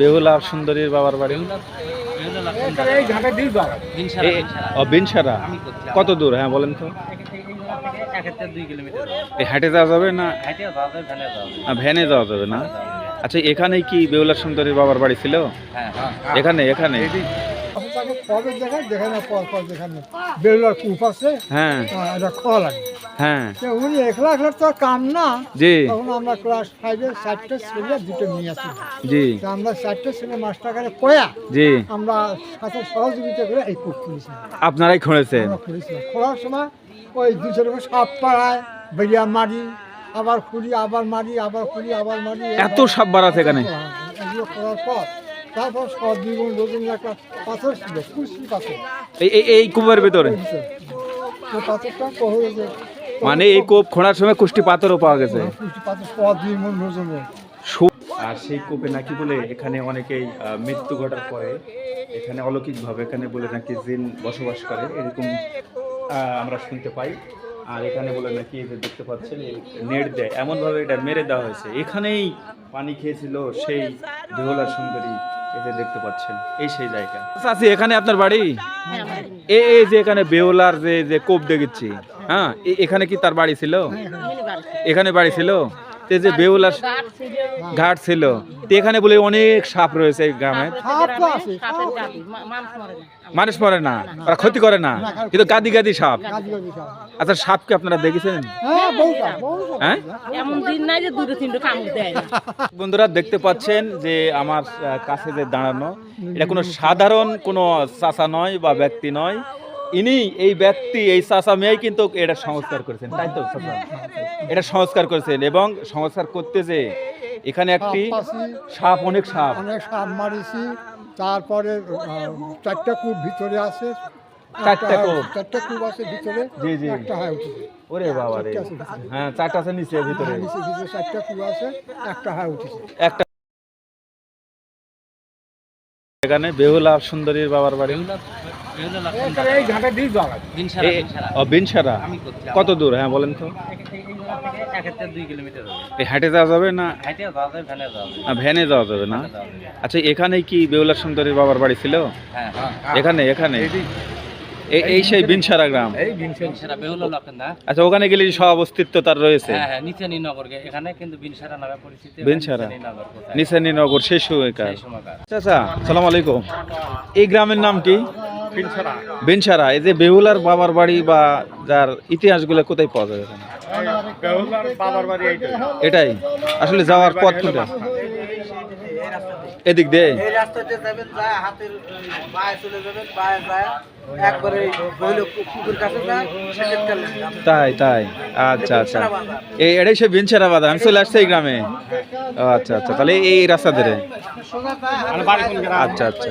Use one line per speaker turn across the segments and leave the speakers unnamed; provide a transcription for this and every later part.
বেহুলা সুন্দরীর বাবার বাড়ি। বিনসারা? কত দূর? হ্যাঁ বলেন তো। হাটে যাওয়া যাবে না?
ভ্যানে যাওয়া
যাবে না? আচ্ছা এখানে কি বেহুলা সুন্দরীর বাবার বাড়ি ছিল?
হ্যাঁ
এখানে এখানে?
কবে দেখায় দেখে না পর পর দেখানো বেরোলার কূপ আছে
হ্যাঁ।
আহ, এটা খাওয়া লাগে।
হ্যাঁ।
তো উনি একলা একলা তো আর কাম না।
জি।
তখন আমরা ক্লাস ফাইভে চারটে ছেলে দুটো নিয়ে আসি
জি।
তো আমরা চারটে ছেলে মাস্টারকারে কয়া
জি।
আমরা সাথে সহযোগিতা করে এই কূপ খুলেছিলাম
আপনারাই খুঁড়েছেন
আমরা খোলার সময় ওই দুশো রকম সাপ পাড়ায় বেরিয়া মারি আবার খুলি আবার মারি আবার খুলি আবার মারি
এত সাপ আছে এখানে?
হ্যাঁ, এগুলো করার পর তারপর একটা পাথর ছিল কুশি পাথর।
এই এই- এই কূপের ভিতরে?
পাথরটা
মানে এই কোপ খোঁড়ার সময় কুষ্টি পাথরও পাওয়া গেছে?
রোজনের
আর সেই কোপে নাকি বলে এখানে অনেকেই মৃত্যু ঘটার পরে এখানে অলৌকিকভাবে এখানে বলে নাকি জিন বসবাস করে এরকম আমরা শুনতে পাই। আর এখানে বলে নাকি এই যে দেখতে পাচ্ছেন নেট দেয়। এমনভাবে এটা মেরে দেওয়া হয়েছে। এখানেই পানি খেয়েছিল সেই বেহলা সুন্দরী এই যে দেখতে পাচ্ছেন। এই সেই জায়গা। চাচি এখানে আপনার বাড়ি? এ এই যে এখানে বেওলার যে যে কোপ দেখেছি হ্যাঁ? এখানে কি তার বাড়ি ছিল? এখানে বাড়ি ছিল? তো যে বেউলার ঘাট ছিল তো এখানে বলে অনেক সাপ রয়েছে এই গ্রামে। মানুষ মরে না। ওরা ক্ষতি করে না কিন্তু গাদি গাদি সাপ। আচ্ছা সাপ। কি আপনারা দেখেছেন?
হ্যাঁ
হ্যাঁ?
এমন দিন নাই যে দুটো তিনটে কামড় দেয় না।
বন্ধুরা দেখতে পাচ্ছেন যে আমার কাছে যে দাঁড়ানো এটা কোনো সাধারণ কোনো চাচা নয় বা ব্যক্তি নয়। ইনি এই ব্যক্তি এই চাচা মেয়ে কিন্তু এটা সংস্কার করেছেন তাই তো এটা সংস্কার করেছেন এবং সংস্কার করতে যে এখানে একটি
সাপ
অনেক সাপ।
অনেক সাপ মারিছি তারপরে চারটা কূপ ভিতরে আছে
চারটা কূপ?
চারটা কূপ আছে ভিতরে
জি, জি।
একটা হয় উঠেছে
ওরে বাবা রে।
চারটে আছে ভিতরে।
হ্যাঁ চারটা আছে নিচে ভিতরে।
নিচে ভিতরে চারটা কূপ আছে একটা হয় উঠেছে
একটা এখানে বেহুলা সুন্দরীর বাবার বাড়ি। বিনসারা। কত দূর? হ্যাঁ বলেন তো। হাটে যাওয়া যাবে না?
ভ্যানে যাওয়া
যাবে না? আচ্ছা এখানেই কি বেহুলা সুন্দরীর বাবার বাড়ি ছিল?
হ্যাঁ
এখানে। এখানে এই সেই বিনসারা গ্রাম। আচ্ছা ওখানে গেলে সব অস্তিত্ব তার রয়েছে।
হ্যাঁ হ্যাঁ নগর এখানে কিন্তু বিনসারা নগর কোথায়?
নিশানী নগর সেই সময়কার। আচ্ছা সালাম আলাইকুম। এই গ্রামের নাম কি?
বিনসারা
এই যে বেহুলার বাবার বাড়ি বা যার ইতিহাসগুলো কোথায় পাওয়া যাবে এখানে?
বেহুলার বাবার বাড়ি এইটা
এটাই। আসলে যাওয়ার পথ কোনটা? এদিক দিয়ে?
এই রাস্তাতে যাবেন যায় হাতের পায়ে চলে যাবেন পায়ে যায় একবারে পুকুর কাছে যায় সেকেন্ড কালেন
তাই তাই। আচ্ছা আচ্ছা। এই এটাই সে বিনসারা বাদা আমি চলে আসছি এই গ্রামে। ও আচ্ছা আচ্ছা। তাহলে এই রাস্তা ধরে। আচ্ছা আচ্ছা।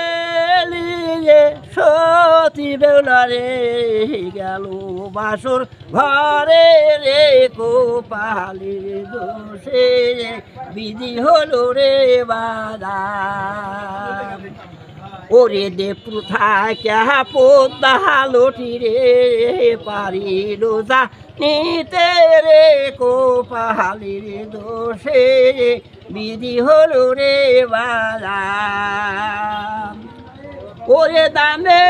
পতি সতী বেলারে গেল বাসর ঘরে রে কো পাহাড়ির দোষে বিধি হলো রে বালা ওরে দে প্রথা ক্যা পোদা লটি রে পারিল যা নিতে রে কো পাহালির দোষে বিধি হলো রে বালা ওরে দামে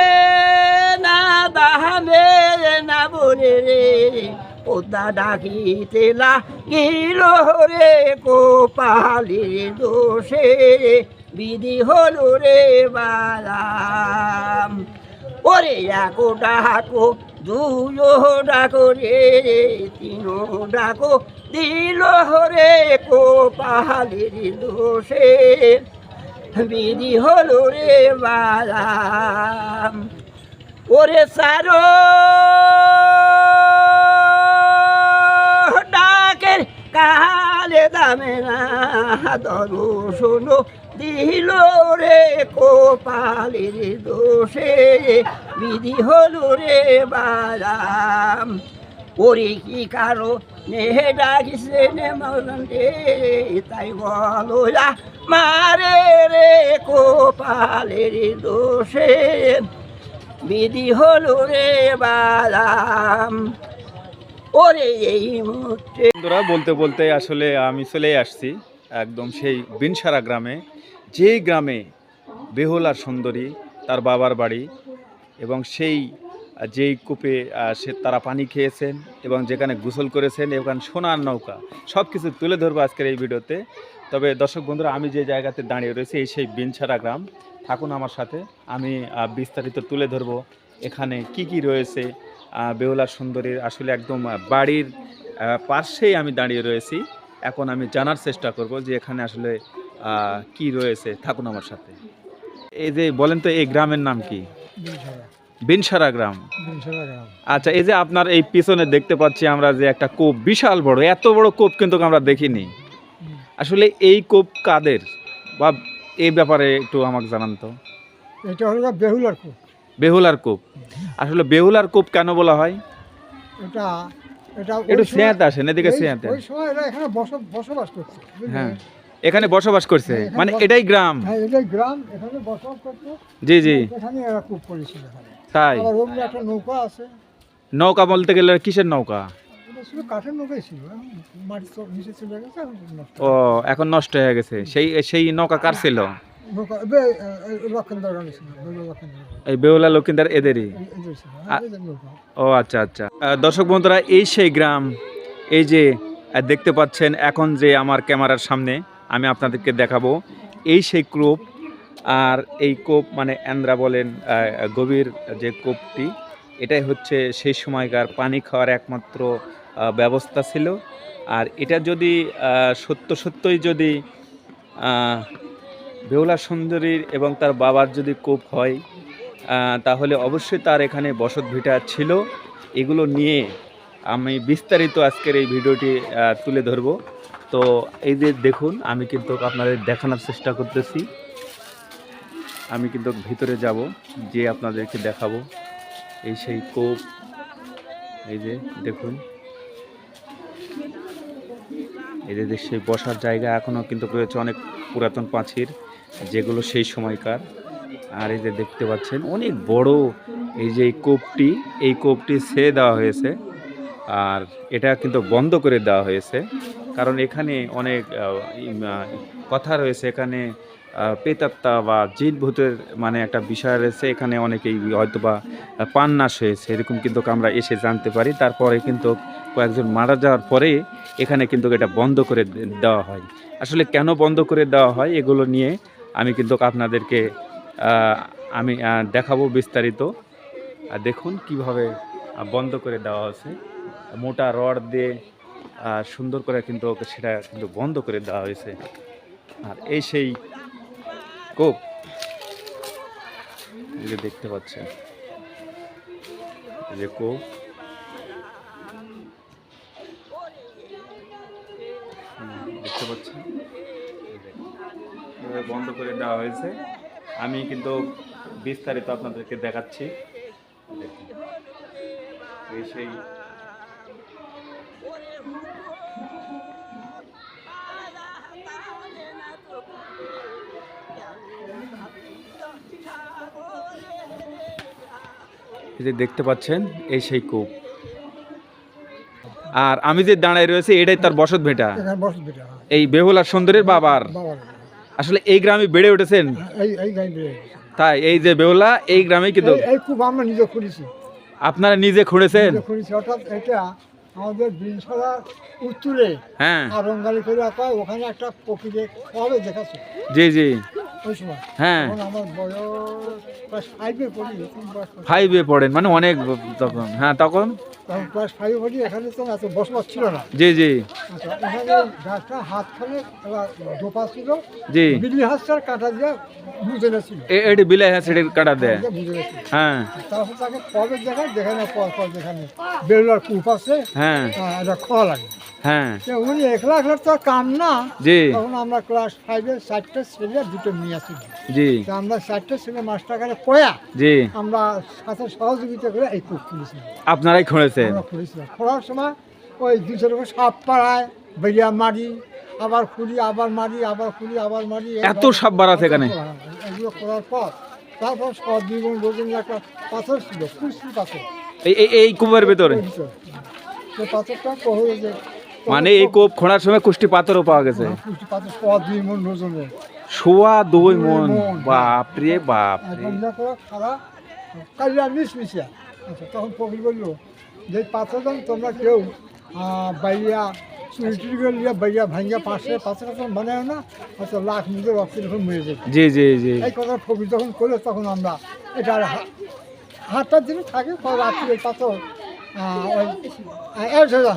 না দামে না বলে রে। পোদা ডাকিতে লাগিল রে কো পাহালির দোষে। বিধি হলো রে বালাম। ওরে একো ডাকো দুয়ো ডাকো রে। তিনো ডাকো দিল রে কো পাহালির দোষে। বিধি হলো রে বালাম। ওরে সারো ডাকের কালে দামে না দরু শোনো, দিল রে কোপালের দোষে। বিধি হলো রে বারাম ওরে কি কারও নেহে ডাকিছে নে তাই বলো যা মারে রে কোপালের দোষে বিধি হলো রে বারাম ওরে এই মুহূর্তে
বন্ধুরা, বলতে বলতে আসলে আমি চলে আসছি একদম সেই বিনসারা গ্রামে, যেই গ্রামে বেহুলার সুন্দরী তার বাবার বাড়ি এবং সেই যেই কূপে সে তারা পানি খেয়েছেন এবং যেখানে গোসল করেছেন এবং সোনার নৌকা। সব কিছু তুলে ধরবো আজকের এই ভিডিওতে। তবে দর্শক বন্ধুরা আমি যে জায়গাতে দাঁড়িয়ে রয়েছি এই সেই বিনসারা গ্রাম। থাকুন আমার সাথে আমি বিস্তারিত তুলে ধরবো এখানে কি কি রয়েছে আহ, বেহুলার সুন্দরীর আসলে একদম বাড়ির পাশেই আমি দাঁড়িয়ে রয়েছি। এখন আমি জানার চেষ্টা করব যে এখানে আসলে কি রয়েছে। থাকুন আমার সাথে। এই যে বলেন তো এই গ্রামের নাম কি?
বিনসারা
গ্রাম।
বিনসারা গ্রাম।
আচ্ছা এই যে আপনার এই পিছনে দেখতে পাচ্ছি আমরা যে একটা কোপ বিশাল বড় এত বড় কোপ কিন্তু আমরা দেখিনি। আসলে এই কোপ কাদের? বা এই ব্যাপারে একটু আমাকে জানান তো।
এটা হলো বেহুলার কূপ।
বেহুলার কোপ। আসলে বেহুলার কোপ কেন বলা হয়?
এটা এটা
একটু
সময়-
আসেন এদিকে
এই- ওই সময় এরা এখানে বসবাস করছে
হ্যাঁ এখানে বসবাস করছে।
হ্যাঁ,
মানে এটাই গ্রাম।
হ্যাঁ এটাই গ্রাম এখানে বসবাস করতো।
জি জি।
এখানে এরা কূপ করেছিল। এখানে
তাই?
আবার অন্য একটা নৌকা আছে।
নৌকা বলতে গেলে কিসের নৌকা?
কাঠের নৌকাই ছিল এখন মাটি নিচে চলে গেছে নষ্ট
ও এখন নষ্ট হয়ে গেছে। সেই সেই নৌকা কার ছিল? এই বেহুলা লক্ষিন্দার এদেরই? ও আচ্ছা আচ্ছা। দর্শক বন্ধুরা এই সেই গ্রাম এই যে দেখতে পাচ্ছেন এখন যে আমার ক্যামেরার সামনে আমি আপনাদেরকে দেখাবো এই সেই কূপ আর এই কোপ মানে এন্দ্রা বলেন গভীর যে কোপটি, এটাই হচ্ছে সেই সময়কার পানি খাওয়ার একমাত্র ব্যবস্থা ছিল। আর এটা যদি সত্য সত্যই যদি বেহুলা সুন্দরীর এবং তার বাবার যদি কোপ হয় তাহলে অবশ্যই তার এখানে বসত ভিটা ছিল। এগুলো নিয়ে আমি বিস্তারিত আজকের এই ভিডিওটি তুলে ধরব। তো এই যে দেখুন, আমি কিন্তু আপনাদের দেখানোর চেষ্টা করতেছি। আমি কিন্তু ভিতরে যাব যে আপনাদেরকে দেখাবো। এই সেই কোপ, এই যে দেখুন। এই যে সেই বসার জায়গা এখনও কিন্তু রয়েছে অনেক পুরাতন পাঁচির যেগুলো সেই সময়কার। আর এই যে দেখতে পাচ্ছেন, অনেক বড় এই যে এই কোপটি এই কোপটি ছেড়ে দেওয়া হয়েছে। আর এটা কিন্তু বন্ধ করে দেওয়া হয়েছে। কারণ এখানে অনেক কথা রয়েছে, এখানে পেতাত্তা বা জিন ভূতের মানে একটা বিষয় রয়েছে। এখানে অনেকেই হয়তো বা পান্নাস হয়েছে এরকম কিন্তু আমরা এসে জানতে পারি। তারপরে কিন্তু কয়েকজন মারা যাওয়ার পরে এখানে কিন্তু এটা বন্ধ করে দেওয়া হয়। আসলে কেন বন্ধ করে দেওয়া হয় এগুলো নিয়ে আমি কিন্তু আপনাদেরকে আমি দেখাবো বিস্তারিত। দেখুন কীভাবে বন্ধ করে দেওয়া হয়েছে। মোটা রড দিয়ে সুন্দর করে কিন্তু সেটা কিন্তু বন্ধ করে দেওয়া হয়েছে। আর এই সেই কোপ যে দেখতে পাচ্ছেন। যে কোপ দেখতে পাচ্ছেন? বন্ধ করে দেওয়া হয়েছে। আমি কিন্তু বিস্তারিত আপনাদেরকে দেখাচ্ছি। সেই যে দেখতে পাচ্ছেন এই সেই কূপ। আর আমি যে দাঁড়ায় রয়েছে এটাই তার বসত ভেটা।
বেটা
এই বেহুলার সুন্দরীর বাবার। আসলে এই গ্রামে বেড়ে উঠেছেন?
গেছে।
তাই এই যে বেহুলা এই গ্রামে কিন্তু
আমরা নিজে
আপনারা নিজে খুঁড়েছেন?
নিজে করেছি অর্থাৎ এটা আমাদের বিনসরা উত্তরে
হ্যাঁ।
আর রঙ্গালি করে ওখানে একটা পক্ষীকে কবে দেখাচ্ছে।
জি জি। হ্যাঁ।
ফাইভে
পড়েন মানে অনেক তখন। হ্যাঁ তখন?
ক্লাস ফাইভ পড়ি এখানে তো এত বসবাস ছিল না।
জি জি।
আচ্ছা, এখানে গাছটা হাত ফেলে দোপা ছিল
জি।
বিলি হাঁসটার কাটা দিয়ে বুঝে ছিল।
এটি বিলাই হ্যাঁ সেটি কাটা দেয়। হ্যাঁ।
তারপর তাকে কবে দেখায় যেখানে পর পর যেখানে বেরোলার কূপ আছে
হ্যাঁ।
এটা খোয়া লাগে।
হ্যাঁ।
উনি একলা একলা তো কাম না
জি।
তখন আমরা ক্লাস ফাইভের চারটে ছেলে দুটো মেয়ে আছি
জি।
আমরা চারটে ছেলে মাস্টারকারে পয়া
জি।
আমরা সাথে সহযোগিতা করে এই কূপ খুলেছিলাম
আপনারাই খুঁড়েছেন
আমরা খুলেছিলাম খোঁড়ার সময় ওই দুশো রকম সাপ পাড়ায় বেরিয়া মারি আবার খুলি আবার মারি আবার খুলি আবার মারি
এত সাপ বাড়াছে এখানে।
এগুলো করার পর তারপর সব দ্বিগুণ রোজন একটা পাথর ছিল কুচি পাথর।
এই এই- কূপের ভিতরে?
সে পাথরটা কহরে যে
মানে এই কোপ খোঁড়ার সময় কুষ্টি পাথরও পাওয়া গেছে।
কুচি পাথর সব দুই মন ওজনের
সোয়া দুই মন। বাপ রে বাপ রে।
খারাপ কালিয়া মিশ মিশিয়া। আচ্ছা তখন ফকির বলল যে পাথরদান তোমরা কেউ বাইয়া চুরি টুরি করে লিয়া বাইয়া ভাঙ্গিয়া পাশে পাথর পাথর বানায় না। আচ্ছা লাখ নিজের রক্ত যখন মরে যেত
জি জি জি।
এই কথা ফকির যখন করল তখন আমরা এটা আর হা- হাতটার দিনে থাকে রাত্রি পাথর ওই এই সোজা,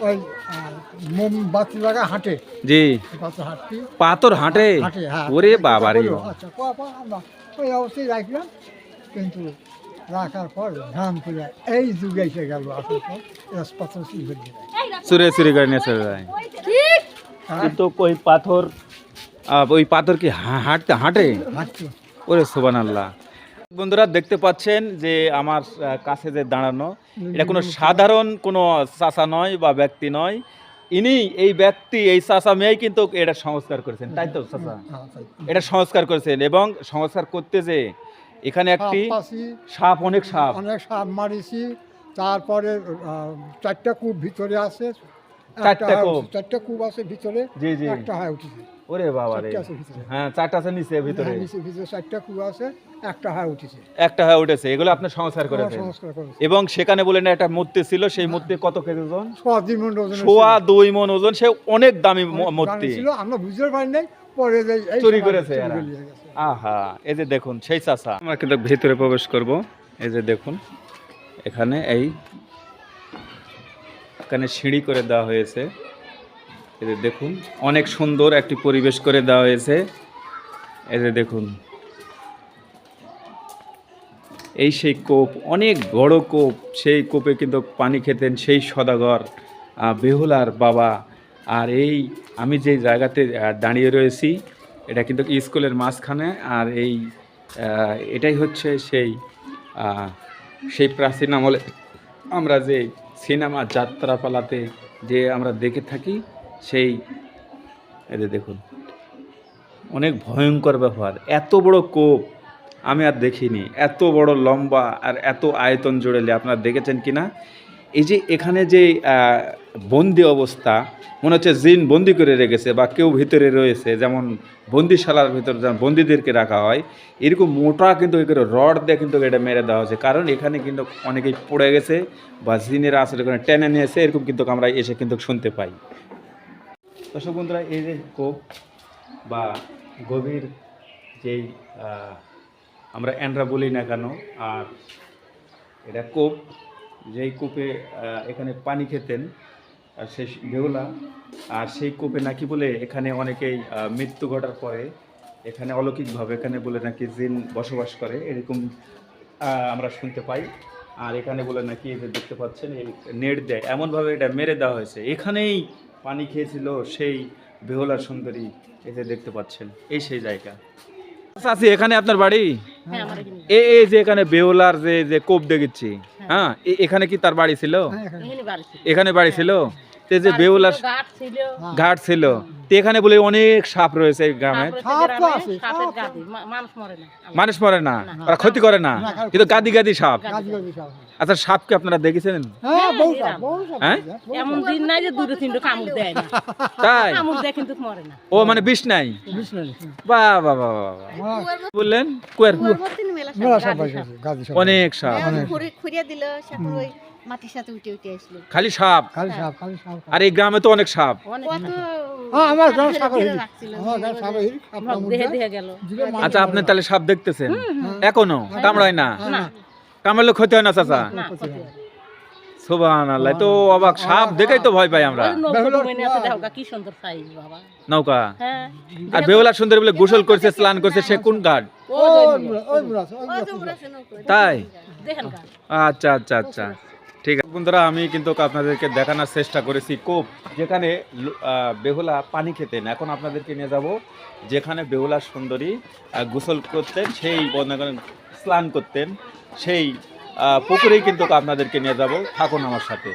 ওই আহ, মোমবাতি লাগা হাঁটে।
জি।
ওই পাথর হাঁটতি।
পাথর হাঁটে?
হাঁটে হ্যাঁ।
ওরে বাবা রে
বলল, আচ্ছা কোয়া পর আমরা ওই অবস্থায় রাখলাম কিন্তু রাখার পর ধান করে এই যুগে এসে গেল আসার পর রাজপত্র শিল্পের দিকে
সুরে সুরে করে নিয়ে চলে যায়। কিন্তু ওই পাথর আহ, ওই পাথর কি হা- হাঁটতে হাঁটে?
হাঁটতো
ওরে সোবান আল্লাহ বন্ধুরা দেখতে পাচ্ছেন যে আমার কাছে যে দাঁড়ানো এটা কোনো সাধারণ কোনো চাষা নয় বা ব্যক্তি নয়। ইনি এই ব্যক্তি এই চাষা মেয়েই কিন্তু এটা সংস্কার করেছেন তাই তো চাষা
হ্যাঁ,
এটা সংস্কার করেছেন এবং সংস্কার করতে যে এখানে একটি
সাপ
অনেক সাপ।
অনেক সাপ মারিছি তারপরে চারটা কূপ ভিতরে আছে
চারটা কূপ?
চারটা কূপ আছে ভিতরে
জি জি।
একটা হয় উঠেছে।
ওরে বাবা রে।
চারটে আছে ভিতরে।
হ্যাঁ চারটা আছে নিচে ভিতরে।
হ্যাঁ, নিচে ভিতরে চারটা কূপ আছে একটা হয় উঠেছে।
একটা হয়ে উঠেছে। এগুলো আপনি সংস্কার করেছেন। এবং সেখানে বলেন একটা মূর্তি ছিল সেই মূর্তি কত কেজি ওজন? সোয়া দুই মন ওজন সে অনেক দামি মূর্তি।
ছিল আমরা বুঝতে পারি নাই পরে
চুরি করেছে। আহা এই যে দেখুন সেই চাষা। আমরা কিন্তু ভিতরে প্রবেশ করব এই যে দেখুন এখানে এই এখানে সিঁড়ি করে দেওয়া হয়েছে। এদের দেখুন, অনেক সুন্দর একটি পরিবেশ করে দেওয়া হয়েছে। এদের দেখুন, এই সেই কোপ, অনেক বড় কোপ, সেই কোপে কিন্তু পানি খেতেন সেই সদাগর বেহুলার বাবা। আর এই আমি যে জায়গাতে দাঁড়িয়ে রয়েছি, এটা কিন্তু স্কুলের মাঝখানে, আর এই এটাই হচ্ছে সেই সেই প্রাচীন আমলে আমরা যে সিনেমা যাত্রাপালাতে যে আমরা দেখে থাকি, সেই এদের দেখুন, অনেক ভয়ঙ্কর ব্যবহার, এত বড় কোপ আমি আর দেখিনি, এত বড় লম্বা আর এত আয়তন জুড়েলে আপনারা দেখেছেন কি না এই যে এখানে যে বন্দি অবস্থা, মনে হচ্ছে জিন বন্দি করে রেখেছে বা কেউ ভিতরে রয়েছে, যেমন বন্দিশালার ভিতরে যেমন বন্দিদেরকে রাখা হয়, এরকম মোটা কিন্তু এগুলো রড দিয়ে কিন্তু এটা মেরে দেওয়া হয়েছে। কারণ এখানে কিন্তু অনেকেই পড়ে গেছে বা জিনের আসলে এখানে টেনে নিয়েছে, এরকম কিন্তু আমরা এসে কিন্তু শুনতে পাই। দর্শক বন্ধুরা, এই যে কোপ বা গভীর যেই আমরা অ্যান্ড্রা বলি না কেন, আর এটা কোপ, যেই কূপে এখানে পানি খেতেন সেই বেহুলা, আর সেই কূপে নাকি বলে এখানে অনেকেই মৃত্যু ঘটার পরে এখানে অলৌকিকভাবে এখানে বলে নাকি জিন বসবাস করে, এরকম আমরা শুনতে পাই। আর এখানে বলে নাকি এই যে দেখতে পাচ্ছেন, এই নেট দেয়। এমনভাবে এটা মেরে দেওয়া হয়েছে। এখানেই পানি খেয়েছিল সেই বেহুলা সুন্দরী, এই যে দেখতে পাচ্ছেন, এই সেই জায়গা। চাচি, এখানে আপনার বাড়ি?
হ্যাঁ
এই যে এখানে বেহুলার যে যে কোপ দেখেছি হ্যাঁ। এখানে কি তার বাড়ি ছিল?
হ্যাঁ, এখানে।
এখানে বাড়ি ছিল।
এখানে বাড়ি ছিল? তো এই যে বেহুলার
ঘাট ছিল
তো এখানে বলে অনেক সাপ রয়েছে এই গ্রামে।
তো
মানুষ মরে না।
মানুষ ওরা ক্ষতি করে না। কিন্তু গাদি গাদি সাপ। আচ্ছা সাপকে আপনারা দেখেছেন
হ্যাঁ বহু সাপ,
এরম।
বহু সাপ
হ্যাঁ?
আছে, বহু
এমন দিন নাই যে দুটো তিনটে কামড় দেয় না।
তাই?
কামড় দেয় কিন্তু মরে না।
ও মানে বিষ নাই?
বিষ নেই, হ্যাঁ।
বাহ বাহ বাহ বাহ, বাহ।
আমার
বললেন। অনেক সাপ।
দিল মাটির সাথে উঠে উঠে আসলো।
খালি সাপ?
খালি সাপ, খালি সাপ।
আর এই গ্রামে তো অনেক সাপ।
অনেক
কত
হ্যাঁ, আমার গ্রাম
আচ্ছা আপনি তাহলে সাপ দেখতেছেন? এখনও? কামড়ায় না?
হ্যাঁ,
না।
কামড়ালে ক্ষতি হয় না চাচা?
হয়
তো অবাক। সাপ দেখেই তো ভয় পাই আমরা।
নৌকা কি সুন্দর সাইজ বাবা। হ্যাঁ।
আর বেহুলা সুন্দর বলে গোসল করছে স্নান করছে সে কোন
আছে।
তাই? আচ্ছা আচ্ছা আচ্ছা। ঠিক আছে। বন্ধুরা, আমি কিন্তু আপনাদেরকে দেখানোর চেষ্টা করেছি কোপ, যেখানে বেহুলা পানি খেতেন। এখন আপনাদেরকে নিয়ে যাব, যেখানে বেহুলা সুন্দরী গোসল করতেন, সেই স্নান করতেন, সেই পুকুরেই কিন্তু আপনাদেরকে নিয়ে যাব। থাকুন আমার সাথে।